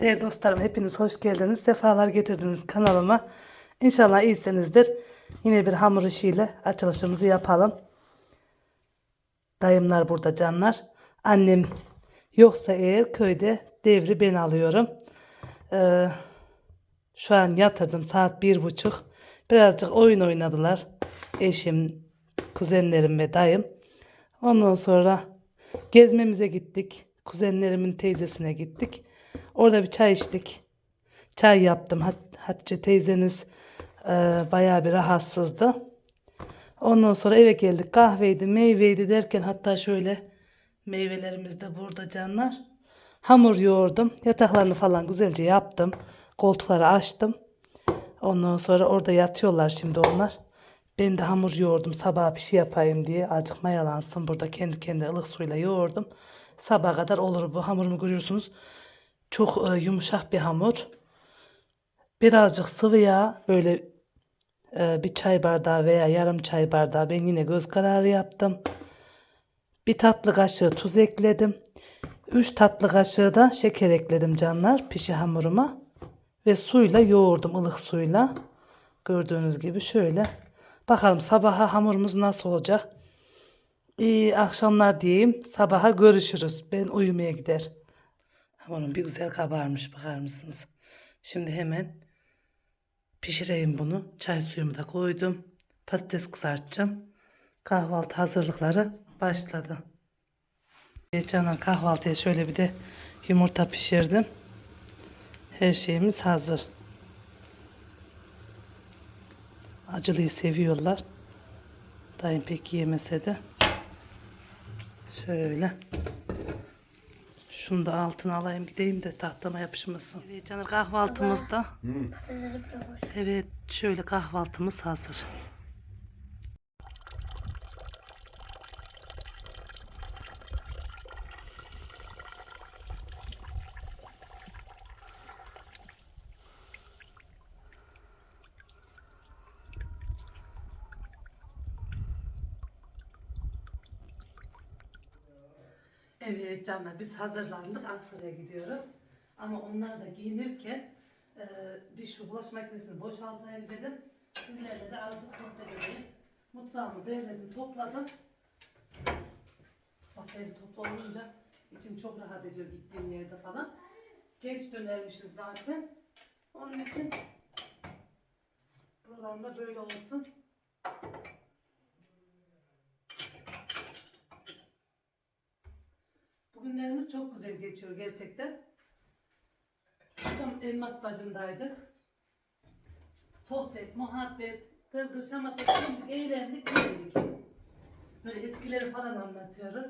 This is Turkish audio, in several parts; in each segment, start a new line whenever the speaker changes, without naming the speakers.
Değerli dostlarım hepiniz hoş geldiniz. Sefalar getirdiniz kanalıma. İnşallah iyisinizdir. Yine bir hamur işiyle açılışımızı yapalım. Dayımlar burada canlar. Annem yoksa eğer köyde devri ben alıyorum. Ee, şu an yatırdım saat bir buçuk. Birazcık oyun oynadılar. Eşim, kuzenlerim ve dayım. Ondan sonra gezmemize gittik. Kuzenlerimin teyzesine gittik. Orada bir çay içtik. Çay yaptım. Hat Hatice teyzeniz e, bayağı bir rahatsızdı. Ondan sonra eve geldik. Kahveydi, meyveydi derken hatta şöyle meyvelerimiz de burada canlar. Hamur yoğurdum. Yataklarını falan güzelce yaptım. Koltukları açtım. Ondan sonra orada yatıyorlar şimdi onlar. Ben de hamur yoğurdum sabah bir şey yapayım diye. Azıcık mayalansın burada kendi kendine ılık suyla yoğurdum. Sabaha kadar olur bu hamurumu görüyorsunuz. Çok e, yumuşak bir hamur. Birazcık sıvı yağ böyle e, bir çay bardağı veya yarım çay bardağı ben yine göz kararı yaptım. Bir tatlı kaşığı tuz ekledim. 3 tatlı kaşığı da şeker ekledim canlar pişi hamuruma. Ve suyla yoğurdum ılık suyla. Gördüğünüz gibi şöyle. Bakalım sabaha hamurumuz nasıl olacak. İyi akşamlar diyeyim. Sabaha görüşürüz. Ben uyumaya gider. Hamurum bir güzel kabarmış bakar mısınız? Şimdi hemen pişireyim bunu. Çay suyumu da koydum. Patates kızartacağım. Kahvaltı hazırlıkları başladı. Canan kahvaltıya şöyle bir de yumurta pişirdim. Her şeyimiz hazır. Acılıyı seviyorlar. Dayım pek yemese de. Şöyle. Şunu da altına alayım gideyim de tahtama yapışmasın. Evet canım kahvaltımızda. Evet şöyle kahvaltımız hazır. Evet canlar biz hazırlandık Aksaray'a gidiyoruz. Ama onlar da giyinirken e, bir şu bulaşık makinesini boşaltayım dedim. Sizlerle de azıcık sohbet edeyim. Mutfağımı derledim topladım. Bak eli toplu olunca içim çok rahat ediyor gittiğim yerde falan. Geç dönermişiz zaten. Onun için buralarında böyle olsun. Bugünlerimiz çok güzel geçiyor gerçekten. Akşam elmas bacımdaydık. Sohbet, muhabbet, gırgır şamata, güldük, eğlendik, eğlendik. Böyle eskileri falan anlatıyoruz.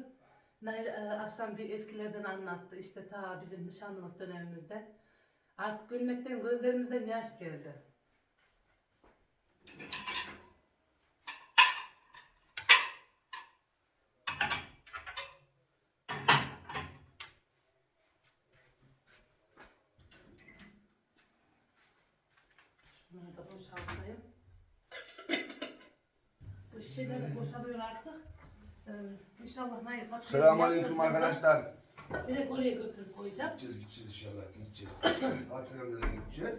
Nail e, akşam bir eskilerden anlattı. İşte ta bizim nişanlılık dönemimizde. Artık gülmekten gözlerimizden yaş geldi. Bunları da boşaltayım. Boşalıyor artık. Ee, inşallah Nail bak.
Selamünaleyküm arkadaşlar.
Direkt oraya götürüp koyacağım.
Gideceğiz gideceğiz inşallah gideceğiz. Hatıranlara gideceğiz.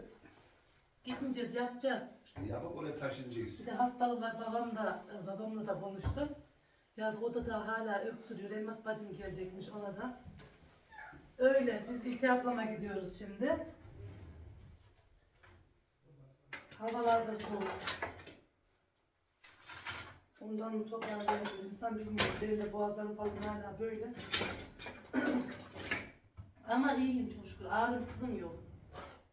Gitmeyeceğiz yapacağız.
İşte yapıp oraya taşınacağız.
Bir de hastalık var babam da e, babamla da konuştum. Yaz o da da hala öksürüyor. Elmas bacım gelecekmiş ona da. Öyle biz ilk ablama gidiyoruz şimdi. Havalar da soğuk. Ondan mı toparlayabilirim? İnsan bilmiyorum. Benim de boğazlarım falan hala böyle. Ama iyiyim çok şükür. Ağrım sızım yok.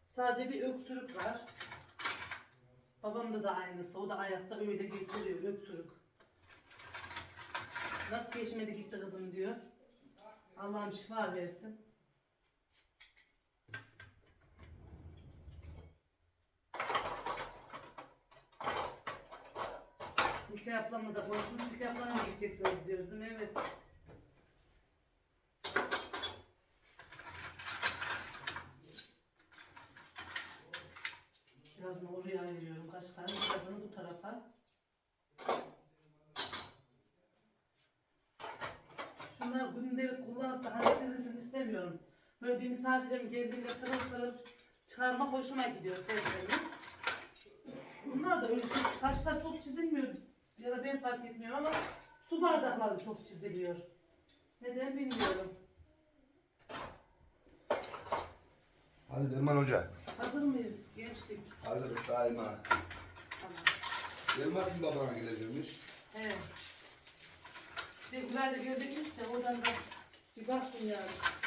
Sadece bir öksürük var. Babamda da aynısı. O da ayakta öyle getiriyor öksürük. Nasıl geçmedi gitti kızım diyor. Allah'ım şifa versin. İlkay ablamla da konuşmuş. İlkay ablamla mı gideceksiniz diyoruz değil mi? Evet. Birazını oraya ayırıyorum kaşıklarını, birazını bu tarafa. Şunlar günde kullanıp da hani çizilsin istemiyorum. Böyle böyle misafirim geldiğinde pırıl pırıl çıkarmak hoşuma gidiyor tertemiz. Bunlar da öyle şey, taşlar çok çizilmiyor. Ben fark etmiyorum ama su bardakları çok çiziliyor. Neden bilmiyorum.
Hadi Derman Hoca.
Hazır mıyız? Geçtik.
Hazır daima.
Tamam.
Derman kim babana geleceğimiş?
Evet. Güler de gelecekmiş de oradan da bir baksın yani.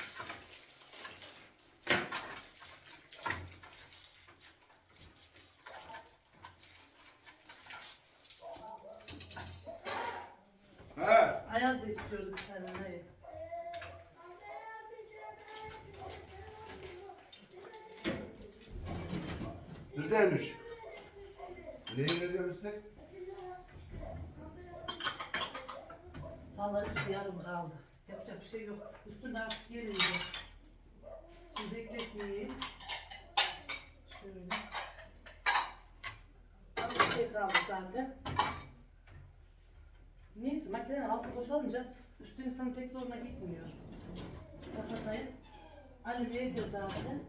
%53. Neyi veriyorum size?
Vallahi üstü yarım kaldı. Yapacak bir şey yok. Üstüne artık gelince. Şimdi bekletmeyeyim. Şöyle. Ama bir şey kaldı zaten. Neyse makinenin altı boşalınca üstü insanın pek zoruna gitmiyor. Kapatayım. Anne vereceğiz zaten.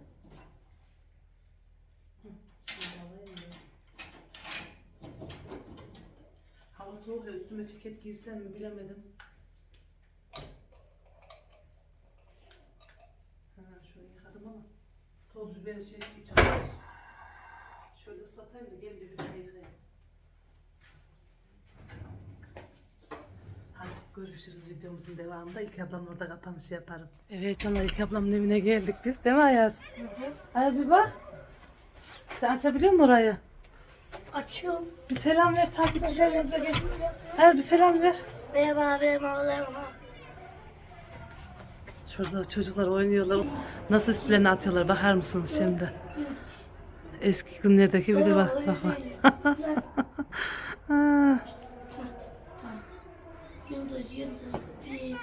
Üstüme ceket giysem mi bilemedim. Ha, şöyle yıkadım ama toz biber şey içermiş. Şöyle ıslatayım da gelince bir daha yıkayayım. Hadi görüşürüz videomuzun devamında. İlk ablamla orada kapanışı yaparım. Evet canlar ilk ablamın evine geldik biz değil mi Ayaz? Ayaz bir bak. Sen açabiliyor musun orayı?
Açıyorum.
Bir selam ver takipçilerimize gel. Ayaz bir selam ver.
Merhaba, merhaba.
Şurada çocuklar oynuyorlar. Nasıl üstlerine atıyorlar bakar mısınız şimdi? Eski günlerdeki bir de bak bak bak.
Bir, üç.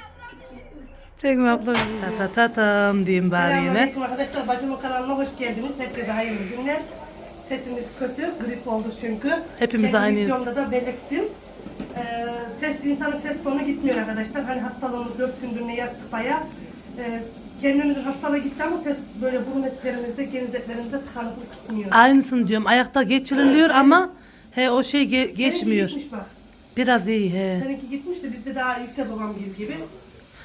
Çekme abla. Ta ta ta tam diyeyim bari yine.
Selamünaleyküm arkadaşlar. Bacımın kanalına hoş geldiniz. Herkese hayırlı günler. Sesimiz kötü. Grip oldu çünkü.
Hepimiz
Kendi
aynıyız.
videomda da belirttim. Ee, ses, insanın ses tonu gitmiyor arkadaşlar. Hani hastalığımız dört gündür ne yattık baya. Ee, kendimizin hastalığı gitti ama ses böyle burun etlerimizde, geniz etlerimizde tıkanıklık tutmuyor.
Aynısını diyorum. Ayakta geçiriliyor ama he o şey ge- geçmiyor.
Seninki gitmiş bak.
Biraz iyi he.
Seninki gitmiş de bizde daha yüksek babam gibi gibi.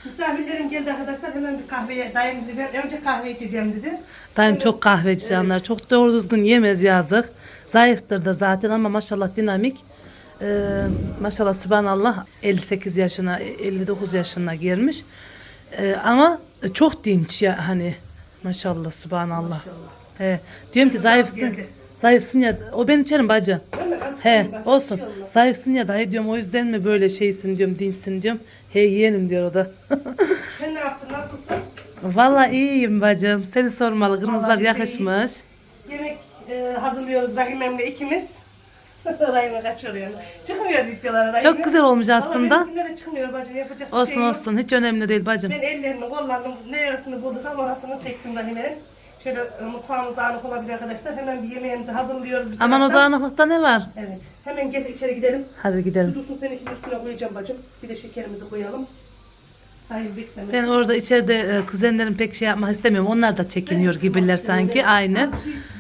Misafirlerim geldi arkadaşlar hemen bir kahveye dayım dedi ben önce kahve içeceğim dedi.
Dayım çok kahveci canlar. Çok doğru düzgün yemez yazık. Zayıftır da zaten ama maşallah dinamik. Ee, maşallah subhanallah 58 yaşına 59 yaşına girmiş. Ee, ama çok dinç ya hani maşallah subhanallah. He, diyorum ki zayıfsın.
geldi.
Zayıfsın ya o ben içerim bacı.
Azıcık
He
bak,
olsun.
bir şey olmaz.
Zayıfsın ya dayı diyorum o yüzden mi böyle şeysin diyorum dinsin diyorum. He yeğenim diyor o da.
Sen ne yaptın? Nasılsın?
Vallahi iyiyim bacım. Seni sormalı. Kırmızılar
Vallahi
yakışmış.
Yemek e, hazırlıyoruz Rahimem'le ikimiz. Rahime kaçırıyor. Çıkmıyor videolara Rahime.
Çok güzel olmuş aslında.
Valla benimkinde de çıkmıyor bacım yapacak bir
Olsun
şey yok.
olsun hiç önemli değil bacım.
Ben ellerimi kollarını neresini buldursam orasını çektim Rahime'nin. Şöyle e, mutfağımız dağınık olabilir arkadaşlar. Hemen bir yemeğimizi hazırlıyoruz. Bir
Aman o
taraftan.
dağınıklıkta ne var?
Evet. Hemen gel içeri gidelim.
Hadi gidelim.
Dursun seni şimdi üstüne koyacağım bacım. Bir de şekerimizi koyalım. Hayır beklemesin.
Ben orada içeride e, kuzenlerim pek şey yapmak istemiyorum. Onlar da çekiniyor
Ben
gibiler sanki.
istemiyorum.
Aynı.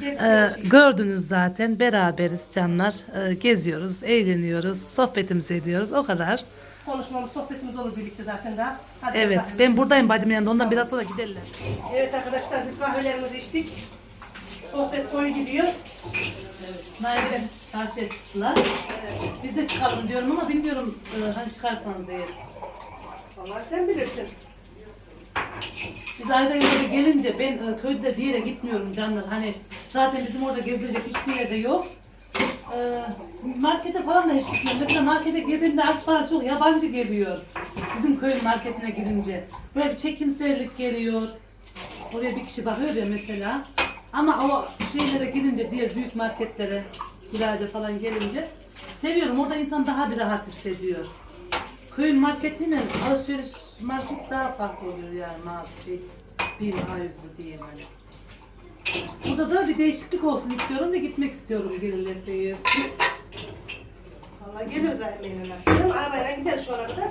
Bir şey,
E,
gel- şey.
gördünüz zaten beraberiz canlar. E, geziyoruz, eğleniyoruz, sohbetimizi ediyoruz. O kadar.
Konuşmamız, sohbetimiz olur birlikte zaten daha. Hadi
Evet
bakalım.
ben buradayım bacımın yanında. Ondan biraz sonra giderler.
Evet arkadaşlar biz kahvelerimizi içtik. Sohbet koyu gidiyor.
Nail'e karşı ettiler. Biz de çıkalım diyorum ama bilmiyorum e, hani çıkarsanız diye.
Vallahi sen bilirsin.
Biz ayda yılda gelince ben e, köyde bir yere gitmiyorum canlar. Hani zaten bizim orada gezilecek hiçbir yerde yok. E, markete falan da hiç gitmiyorum. Mesela markete girdiğimde artık bana çok yabancı geliyor. Bizim köyün marketine girince. Böyle bir çekimserlik geliyor. Oraya bir kişi bakıyor ya mesela. Ama o şeylere gidince diğer büyük marketlere, Gülerce falan gelince seviyorum. Orada insan daha bir rahat hissediyor. Köyün marketiyle alışveriş market daha farklı oluyor yani mağaza şey. Bir A100 diyeyim hani. Burada da bir değişiklik olsun istiyorum ve gitmek istiyorum gelirlerse eğer.
Vallahi geliriz. Benim arabayla gideriz şu ana kadar.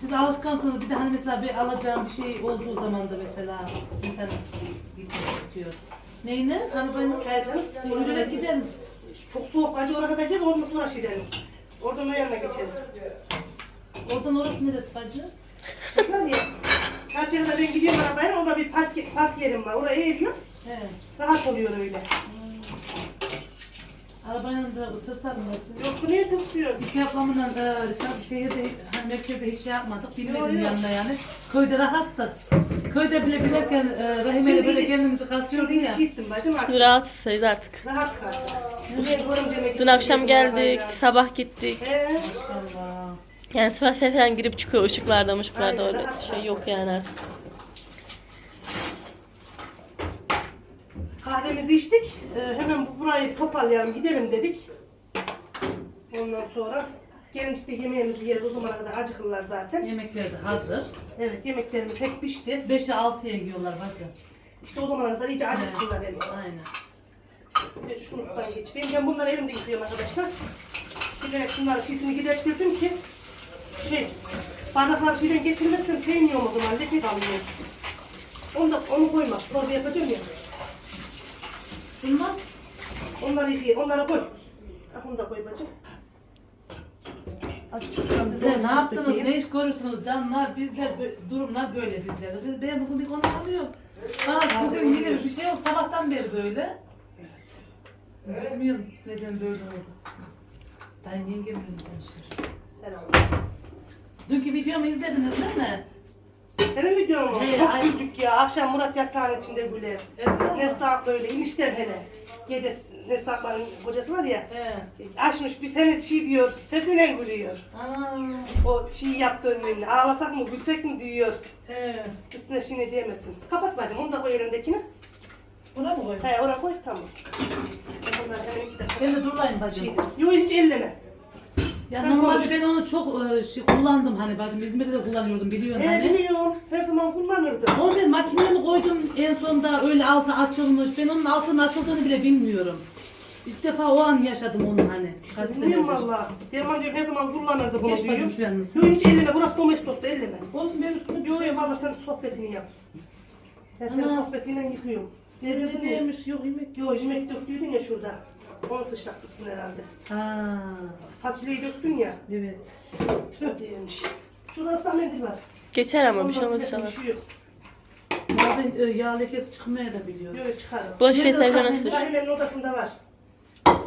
Siz alışkansınız bir de hani mesela bir alacağım bir şey olduğu zaman da mesela mesela gitmek istiyor. Neyine? Ben
He canım.
yürüyerek gidelim.
Çok soğuk acı oraya kadar gideriz ondan sonra şey deriz. Oradan o yanına geçeriz.
Oradan orası neresi bacı?
Var ya. Çarşıya kadar ben gidiyorum arabayla orada bir park, park yerim var. Oraya eğiliyorum.
He.
Rahat oluyor öyle.
Arabayla da otursak mı?
Yok bu niye tırsıyor?
İki ablamla e, şah- şehirde, hani merkezde hiç şey yapmadık. Bilmedim
Yok, yok.
yanında yani. Köyde rahattık. Köyde bile binerken e, Rahime'yle
Şimdi
böyle
iş-
kendimizi kasıyorduk
Şimdi
ya.
iş gittim bacım artık.
Rahatsız artık.
Rahat kal. Bugün görümceme gittim.
Dün akşam geldik, sabah gittik.
He.
Allah.
Yani trafiğe falan girip çıkıyor ışıklarda ışıklarda
Aynen,
öyle
rahat
şey yok yani artık.
Kahvemizi içtik. Ee, hemen bu burayı toparlayalım gidelim dedik. Ondan sonra gelincikte yemeğimizi yeriz. O zamana kadar acıkırlar zaten.
Yemekler de hazır.
Evet yemeklerimiz hep pişti.
5'e 6'ya yiyorlar bacı.
İşte o zamana kadar iyice acıksınlar hem.
Aynen.
Ben şunu üstten geçireyim. Ben bunları elimde yıkıyorum arkadaşlar. Bilerek şunların şişini giderttirdim ki şey bardakları şeyden getirmezsem sevmiyorum o zaman leke kalıyor. Onu da onu koyma. Çorba yapacağım ya.
Bilmem.
Onları yıkayayım. Onları koy. Ah, onu da koy bacım.
Sizler ne yaptınız, ne iş görürsünüz canlar, bizler, bö- durumlar böyle bizlerde. Biz- Ben bugün bir konuşamıyorum. Bak bizim yine bir şey yok, sabahtan beri böyle. Evet. Bilmiyorum neden böyle oldu. Dayım yengem böyle konuşuyor.
Herhalde.
Dünkü videomu izlediniz değil mi?
Senin videon mu?
He,
Çok
ay-
güldük ya. Akşam Murat yatağın içinde güler.
Esra.
Ne saat böyle inişte hele. Gece ne saatlerin kocası var ya.
He.
Açmış bir sene şey diyor. Sesine gülüyor.
Aa,
O şey yaptığın önüne. Ağlasak mı gülsek mi diyor.
he.
Üstüne şimdi diyemezsin. Kapat bacım onu da koy elindekini.
Buna mı koyayım?
He oraya koy tamam. Ben bunları hemen iki dakika
Ben de durlayım bacım.
şey Yok hiç elleme.
Ya
Sen
normalde
konuş.
ben onu çok e, şey, kullandım hani bacım. İzmir'de de kullanıyordum biliyorsun
He
hani.
biliyorum. Her zaman kullanırdım.
Onu ben makineye mi koydum en sonunda öyle altı açılmış. Ben onun altının açıldığını bile bilmiyorum. İlk defa o an yaşadım onu hani.
Bilmiyorum valla. Derman diyorum her zaman kullanırdı bunu
Geç
diyor.
bacım şu sen.
Yok hiç elleme. Burası domestos da elleme.
Olsun benim üstüme
Yok yok valla sen sohbetini yap. Ben senin
Ana.
sohbetiyle yıkıyorum. Ne
Ne
dedin mi?
diyormuş yok yemek.
Yok yemek döktüydün ya şurada. Onu sıçratmışsın herhalde.
Ha,
Fasulyeyi döktün ya.
evet.
Tüh diyormuş. Şurada ıslak mendil var.
Geçer ama bir şey olmaz inşallah.
Bir şey yok.
Bazen e, yağ lekesi çıkmaya da biliyor.
Yok çıkarım.
Bulaşık
Nerede
yeterli
ıslak
nasıl?
Rahime'nin odasında var.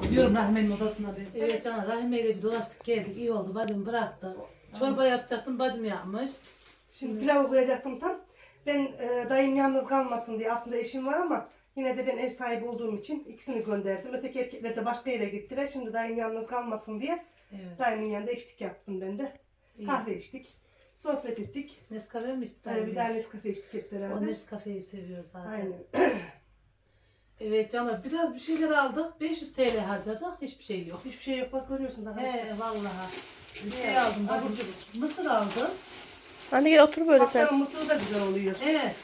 Diyorum Rahme'nin odasına bir. Evet canım Rahime ile bir dolaştık geldik iyi oldu bacım bıraktı. Çorba yapacaktım bacım yapmış.
Şimdi pilavı koyacaktım tam. Ben e, dayım yalnız kalmasın diye aslında eşim var ama yine de ben ev sahibi olduğum için ikisini gönderdim. Öteki erkekler de başka yere gittiler. Şimdi dayım yalnız kalmasın diye
Evet.
dayımın yanında eşlik yaptım ben de.
iyi.
Kahve içtik. Sohbet ettik.
Nescafe mi ister?
Yani bir daha Nescafe içtik hep
O
beraber.
Nescafe'yi seviyor zaten.
Aynen.
Evet canlar biraz bir şeyler aldık. 500 TL harcadık. Hiçbir şey yok.
Hiçbir şey yok bak görüyorsunuz arkadaşlar.
He vallahi. Bir şey aldım.
Abur
Bacım.
cubur.
Mısır aldım.
Anne gel otur böyle sen.
Haftanın mısırı da güzel oluyor.
Evet.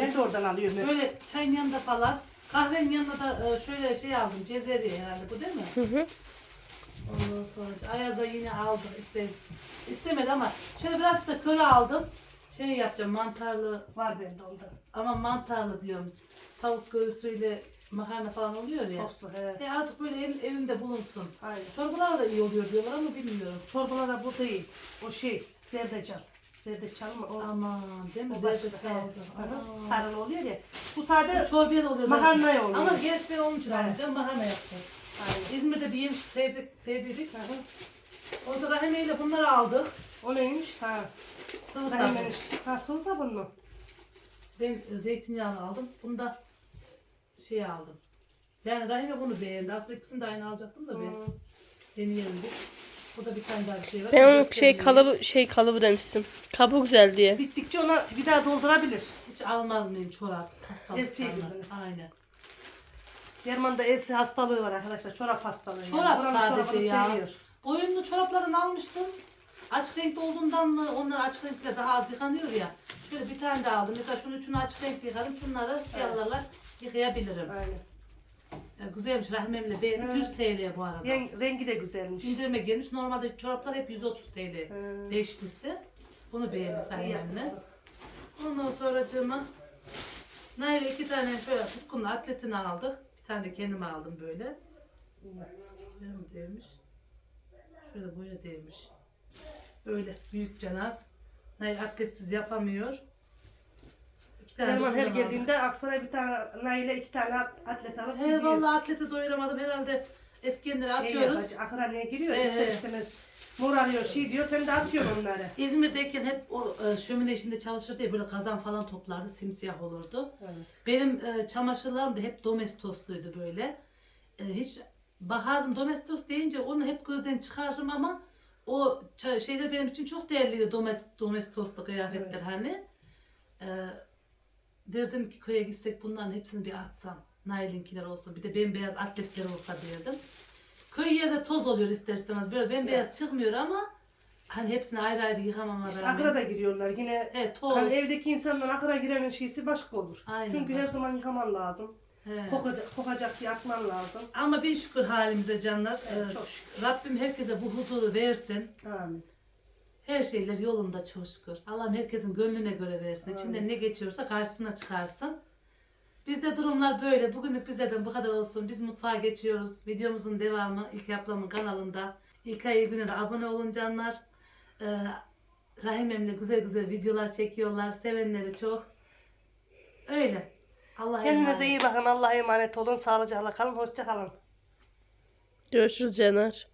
Ben de oradan alıyorum.
Böyle çayın yanında falan. Kahvenin yanında da e, şöyle şey aldım. Cezeri herhalde bu değil mi?
Hı hı.
Ondan sonra Ayaz'a yine aldım. İste, istemedi ama şöyle biraz da köre aldım. Şey yapacağım mantarlı
Var bende ondan.
ama mantarlı diyorum. Tavuk göğsüyle makarna falan oluyor ya.
Soslu he.
E azıcık böyle ev, evimde bulunsun.
Aynen.
Çorbalar da iyi oluyor diyorlar ama bilmiyorum.
Çorbalara bu değil. O şey zerdeçal. Zerdeçal mı? O,
Aman değil mi?
o başka.
Zerdeçal oldu.
Aha. Sarılı oluyor ya. Bu sade
Çorbaya da oluyor zaten.
makarnaya oluyor.
Ama gerçi ben onun için
Evet.
almayacağım. Makarna yapacağım.
Aynen.
İzmir'de bir yemiş sevdik, sevdik. O zaman Rahime ile bunları aldık.
O neymiş? Ha.
Sıvı sabun.
Ha sıvı sabun mu?
Ben e, zeytinyağını aldım. Bunu da şey aldım. Yani Rahime bunu beğendi. Aslında ikisini de aynı alacaktım da ben.
Hmm.
Deneyelim bir. Bu da bir tane daha bir şey var.
Ben onun şey kalıbı şey kalıbı demiştim. Kabı güzel diye.
Bittikçe ona bir daha doldurabilir.
Hiç almaz mıyım çorap? Hastalık
Eski
çorap.
gibiyiz.
Aynen.
Derman'da elsi hastalığı var arkadaşlar. Çorap hastalığı.
Çorap
Buranın
sadece
çorabını
ya.
seviyor.
Oyunlu çoraplarını almıştım. Açık renkli olduğundan mı onlar açık renkle daha az yıkanıyor ya. Şöyle bir tane daha aldım. Mesela şunu üçünü açık renkli yıkarım. Şunları siyahlarla yıkayabilirim.
Aynen.
Ya, güzelmiş rahmemle beğendim.
Evet.
100 TL bu arada.
Ren- rengi de güzelmiş.
İndirime gelmiş. Normalde çoraplar hep 130 TL.
Hmm.
Beşlisi. Bunu beğendik
yapmışsın.
Ondan sonra cığıma Nail'e iki tane şöyle tutkunlu atletini aldık. Bir tane de kendime aldım böyle. Boya mı değmiş? Şöyle boya değmiş. Böyle büyük canaz. Nail atletsiz yapamıyor. İki tane
Erman her geldiğinde Aksaray bir tane Nail'e iki tane at- atlet alıp
He
gidiyor.
vallahi atlete doyuramadım herhalde. Eskenleri
Şey
atıyoruz.
yapacak, Akraneye giriyor
Ee,
ister istemez. Mor arıyor şey diyor sen de atıyorsun onları.
İzmir'deyken hep o e, şömine işinde çalışırdı ya böyle kazan falan toplardı simsiyah olurdu.
Evet.
Benim e, çamaşırlarım da hep domestos'luydu böyle. E, hiç bakardım domestos deyince onu hep gözden çıkarırım ama o ça- şeyler benim için çok değerliydi domet, domestoslu kıyafetler
Evet.
hani. E, derdim ki köye gitsek bunların hepsini bir atsam. Nail'inkiler olsun bir de bembeyaz atletler olsa derdim. Köy yerde toz oluyor ister istemez böyle bembeyaz çıkmıyor ama hani hepsini ayrı ayrı yıkamama rağmen.
Akra da giriyorlar yine.
Evet toz.
Hani evdeki insandan akra girenin şeysi başka olur.
Aynen,
Çünkü her
başka.
zaman yıkaman lazım.
He.
Kokacak, kokacak diye atman lazım.
Ama bir şükür halimize canlar.
Evet,
Ee,
çok şükür.
Rabbim herkese bu huzuru versin.
Amin.
Her şeyler yolunda çok şükür. Allah'ım herkesin gönlüne göre versin. İçinden ne geçiyorsa karşısına çıkarsın. Bizde durumlar böyle. Bugünlük bizlerden bu kadar olsun. Biz mutfağa geçiyoruz. Videomuzun devamı İlk Ablamın kanalında. İlk ay güne de abone olun canlar. Ee, Rahim Emre güzel güzel videolar çekiyorlar. Sevenleri çok. Öyle. Allah
Kendinize iyi bakın. Allah'a emanet olun. Sağlıcakla kalın. Hoşça kalın.
Görüşürüz Caner.